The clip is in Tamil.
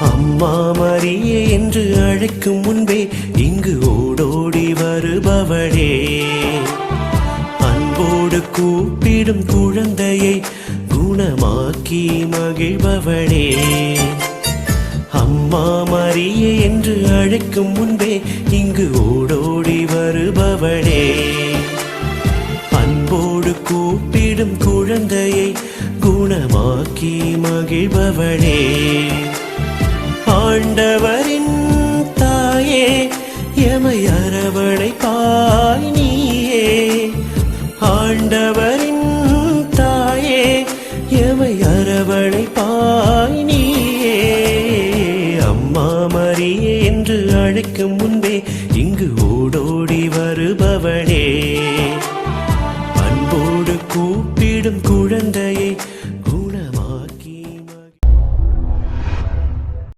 அம்மா மரியே என்று அழைக்கும் முன்பே இங்கு ஓடோடி வருபவளே. அன்போடு கூப்பிடும் குழந்தையை குணமாக்கி மகிழ்பவளே. அம்மா மரியே என்று அழைக்கும் முன்பே இங்கு ஓடோடி வருபவளே. அன்போடு கூப்பிடும் குழந்தையை குணமாக்கி மகிழ்பவளே. ஆண்டவரின் தாயே எமை அரவணைப்பாய் நீயே. ஆண்டவரின் தாயே எமை அரவணைப்பாய் நீயே. அம்மா மரியே என்று அழைக்கும் முன்பே இங்கு ஓடோடி வருபவளே. அன்போடு கூப்பிடும் குழந்தையை